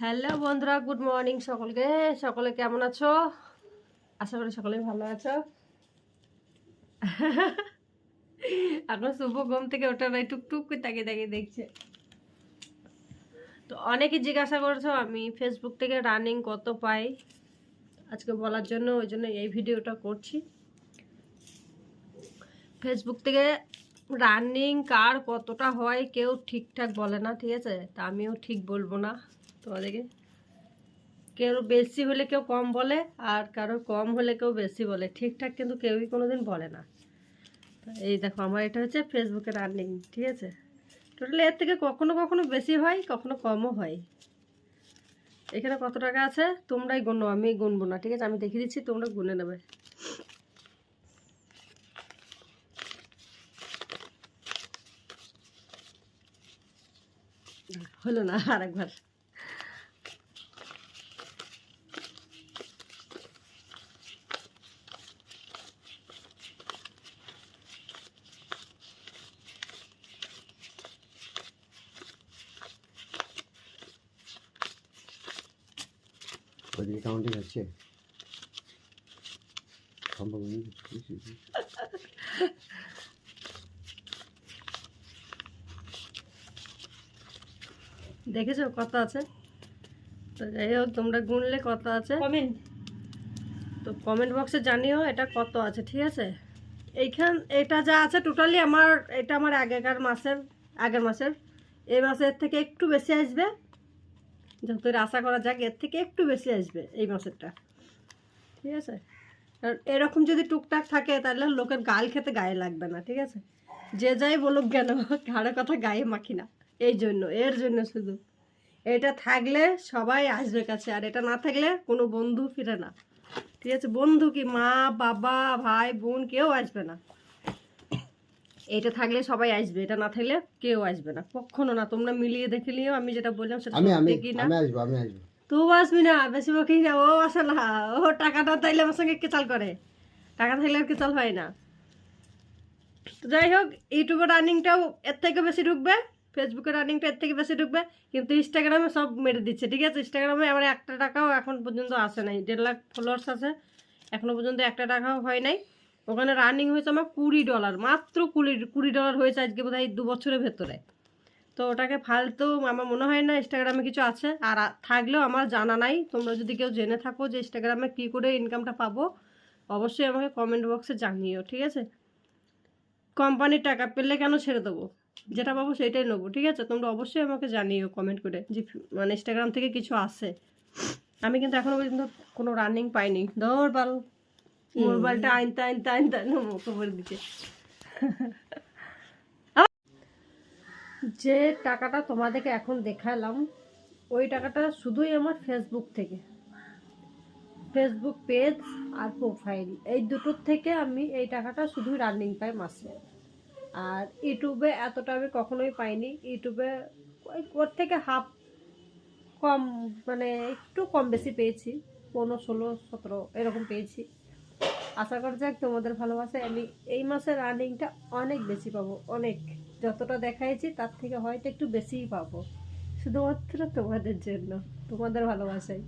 Hello বন্ধুরা, good morning সকলকে। সকলে কেমন আছো? আশা করি সকলেই ভালো আছো। এখন শুভ ঘুম থেকে ওটা নাই টুকটুক করে তাকিয়ে তাকিয়ে দেখছে। তো অনেকে জিজ্ঞাসা করছ, আমি ফেসবুক থেকে রানিং কত পাই? আজকে বলার জন্য, ওই জন্য এই ভিডিওটা করছি। ফেসবুক থেকে রানিং কার কতটা হয়, কেউ ঠিকঠাক বলে না, ঠিক আছে? তা আমিও ঠিক বলব না। তোমাদেরকে। কেউ বেশি হলে কেউ কম বলে, আর কারও কম হলে কেউ বেশি বলে। ঠিকঠাক কিন্তু কেউই কোনোদিন বলে না। এই দেখো, আমার এটা হচ্ছে ফেসবুকে রানিং ঠিক আছে? টোটালি এর থেকে কখনো কখনো বেশি হয়, কখনো কমও হয়। এখানে কত টাকা আছে? তোমরাই গুনো, আমি গুনবো না, ঠিক আছে? আমি দেখিয়ে দিচ্ছি, তোমরা গুনে নেবে। হলো না আরেকবার। ওইদিকে কাউন্টিং হচ্ছে সম্ভব নেই দেখেছ কত আছে? তো যাই হোক তোমরা গুনলে কত আছে। কমেন্ট তো কমেন্ট বক্সে জানিও এটা কত আছে ঠিক আছে? এইখান এটা যা আছে টোটালি আমার এটা আমার আগেকার মাসের আগের মাসের। এই মাসের থেকে একটু বেশি আসবে। যতই আশা করা যাক, এর থেকে একটু বেশি আসবে এই মাসেরটা ঠিক আছে? আর এরকম যদি টুকটাক থাকে, তাহলে লোকের গাল খেতে গায়ে লাগবে না, ঠিক আছে? যে যাই বলুক কেন, কারও কথা গায়ে মাখি না। এই জন্য, এর জন্য শুধু। এটা থাকলে সবাই আসবে কাছে, আর এটা না থাকলে কোনো বন্ধু ফিরে না। ঠিক আছে? বন্ধু কি মা, বাবা, ভাই, বোন কেউ আসবে না। এটা থাকলে সবাই আসবে এটা না থাকলে কেউ আসবে না। কখনো না তোমরা মিলিয়ে দেখে নিও আমি যেটা বললাম সেটা আমি আমি দেখি না। আমি আসব আমি আসব। তুই আসবি না বেশি বকি না ও আসে না। ও টাকাটা তাইলে আমার সঙ্গে কেচাল করে। টাকা থাকলে আর কেচাল হয় না। তো যাই হোক ইউটিউবে রানিংটাও এর থেকে বেশি ঢুকবে ফেসবুকে রানিংটা এর থেকে বেশি ঢুকবে কিন্তু ইনস্টাগ্রামে সব মেরে দিচ্ছে ঠিক আছে? ইনস্টাগ্রামে আমার একটা টাকাও এখন পর্যন্ত আসে নাই দেড় লাখ ফলোয়ার্স আছে এখনও পর্যন্ত একটা টাকাও হয় নাই। ওখানে রানিং হয়েছে আমার কুড়ি ডলার মাত্র কুড়ি কুড়ি ডলার হয়েছে আজকে বোধ হয় দু বছরের ভেতরে। তো ওটাকে ফালতু আমার মনে হয় না ইনস্টাগ্রামে কিছু আছে। আর থাকলেও আমার জানা নাই, তোমরা যদি কেউ জেনে থাকো যে ইনস্টাগ্রামে কী করে ইনকামটা পাবো, অবশ্যই আমাকে কমেন্ট বক্সে জানিও, ঠিক আছে? কোম্পানির টাকা পেলে কেন ছেড়ে দেবো? যেটা পাবো সেটাই নেব, ঠিক আছে? তোমরা অবশ্যই আমাকে জানিও কমেন্ট করে যে মানে ইনস্টাগ্রাম থেকে কিছু আসে আমি কিন্তু এখনও পর্যন্ত কোনো রানিং পাইনি। ধর বাল। মোবাইলটা আনতে আনতে আনতে আনতে মুখে পড়ে দিচ্ছে। যে টাকাটা তোমাদেরকে এখন দেখালাম ওই টাকাটা শুধুই আমার ফেসবুক থেকে। ফেসবুক পেজ আর প্রোফাইল এই দুটোর থেকে আমি এই টাকাটা শুধুই রানিং পাই মাসে। আর ইউটিউবে এতটা আমি কখনোই পাইনি। ইউটিউবে ওই ওর থেকে হাফ কম মানে একটু কম বেশি পেয়েছি পনেরো ষোলো সতেরো এরকম পেয়েছি। আশা করা যাক তোমাদের ভালোবাসায় আমি এই মাসের রানিংটা অনেক বেশি পাবো। অনেক। যতটা দেখাইছি, তার থেকে হয়তো একটু বেশিই পাবো। শুধুমাত্র তোমাদের জন্য, তোমাদের ভালোবাসায়।